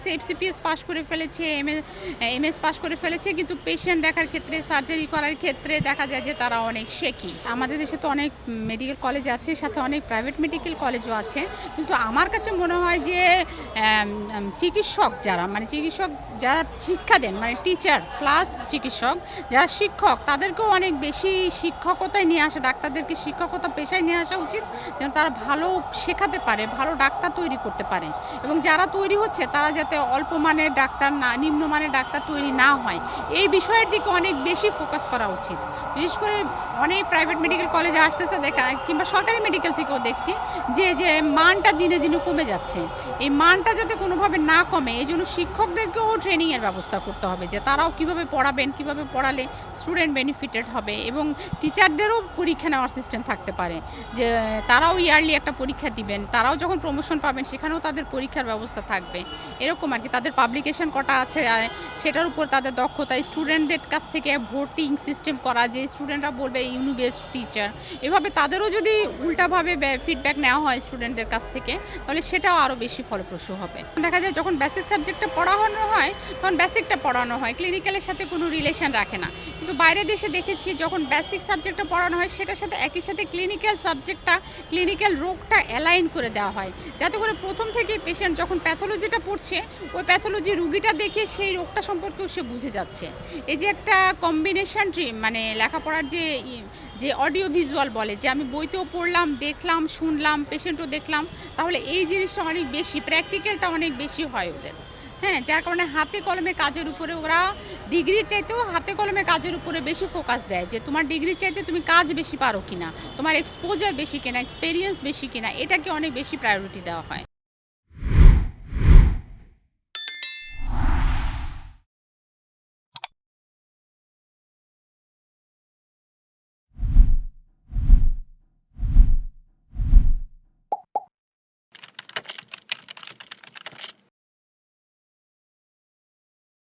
দেখতেছি এফসিপিএস পাশ করে ফেলেছে এম এমএস পাশ করে ফেলেছে, কিন্তু পেশেন্ট দেখার ক্ষেত্রে সার্জারি করার ক্ষেত্রে দেখা যায় যে তারা অনেক শেখি আমাদের দেশে তো অনেক মেডিকেল কলেজ আছে, সাথে অনেক প্রাইভেট মেডিকেল কলেজও আছে, কিন্তু আমার কাছে মনে হয় যে চিকিৎসক যারা মানে চিকিৎসক যারা শিক্ষা দেন মানে টিচার প্লাস চিকিৎসক যারা শিক্ষক, তাদেরকেও অনেক বেশি শিক্ষকতায় নিয়ে আসা, ডাক্তারদেরকে শিক্ষকতা পেশায় নিয়ে আসা উচিত, যেন তারা ভালো শেখাতে পারে, ভালো ডাক্তার তৈরি করতে পারে। এবং যারা তৈরি হচ্ছে, তারা যাতে অল্প মানের ডাক্তার না নিম্নমানের ডাক্তার তৈরি না হয়। এই বিষয়ের দিকে অনেক বেশি ফোকাস করা উচিত। বিশেষ করে অনেক প্রাইভেট মেডিকেল কলেজে আসতেছে দেখা, কিংবা সরকারি মেডিকেল থেকেও দেখছি যে যে মানটা দিনে দিনে কমে যাচ্ছে। এই মানটা যাতে কোনোভাবে না কমে, এই জন্য শিক্ষকদেরকেও ট্রেনিংয়ের ব্যবস্থা করতে হবে যে তারাও কীভাবে পড়াবেন, কীভাবে পড়ালে স্টুডেন্ট বেনিফিটেড হবে এবং টিচারদেরও পরীক্ষা নেওয়ার সিস্টেম থাকতে পারে। যে তারাও ইয়ারলি একটা পরীক্ষা দিবেন, তারাও যখন প্রমোশন পাবেন, সেখানেও তাদের পরীক্ষার ব্যবস্থা থাকবে। এরকম আর কি, তাদের পাবলিকেশন কটা আছে সেটার উপর তাদের দক্ষতা। স্টুডেন্টদের কাছ থেকে ভোটিং সিস্টেম করা, যে স্টুডেন্টরা বলবে ইউনিবেস্ট টিচার এভাবে তাদেরও যদি উল্টাভাবে ফিডব্যাক নেওয়া হয় স্টুডেন্টদের কাছ থেকে, তাহলে সেটাও আরও বেশি ফলপ্রসূ হবে। দেখা যায় যখন বেসিক সাবজেক্টটা পড়ানো হয়, তখন বেসিকটা পড়ানো হয় ক্লিনিক্যালের সাথে কোনো রিলেশন রাখে না। কিন্তু বাইরের দেশে দেখেছি যখন বেসিক সাবজেক্টটা পড়ানো হয়, সেটার সাথে একই সাথে ক্লিনিক্যাল সাবজেক্টটা ক্লিনিক্যাল রোগটা অ্যালাইন করে দেওয়া হয়। যাতে করে প্রথম থেকেই পেশেন্ট যখন প্যাথোলজিটা পড়ছে ওই প্যাথোলজি রুগীটা দেখে সেই রোগটা সম্পর্কেও সে বুঝে যাচ্ছে। এই যে একটা কম্বিনেশন মানে লেখাপড়ার যে যে অডিও ভিজুয়াল বলে, যে আমি বইতেও পড়লাম, দেখলাম, শুনলাম পেশেন্টও দেখলাম, তাহলে এই জিনিসটা অনেক বেশি প্র্যাকটিক্যালটা অনেক বেশি হয় ওদের। হ্যাঁ যার কারণে হাতে কলমে কাজের উপরে ওরা ডিগ্রির চাইতেও হাতে কলমে কাজের উপরে বেশি ফোকাস দেয়, যে তোমার ডিগ্রি চাইতে তুমি কাজ বেশি পারো কিনা, তোমার এক্সপোজার বেশি কিনা এক্সপেরিয়েন্স বেশি কিনা, এটাকে অনেক বেশি প্রায়োরিটি দেওয়া হয়।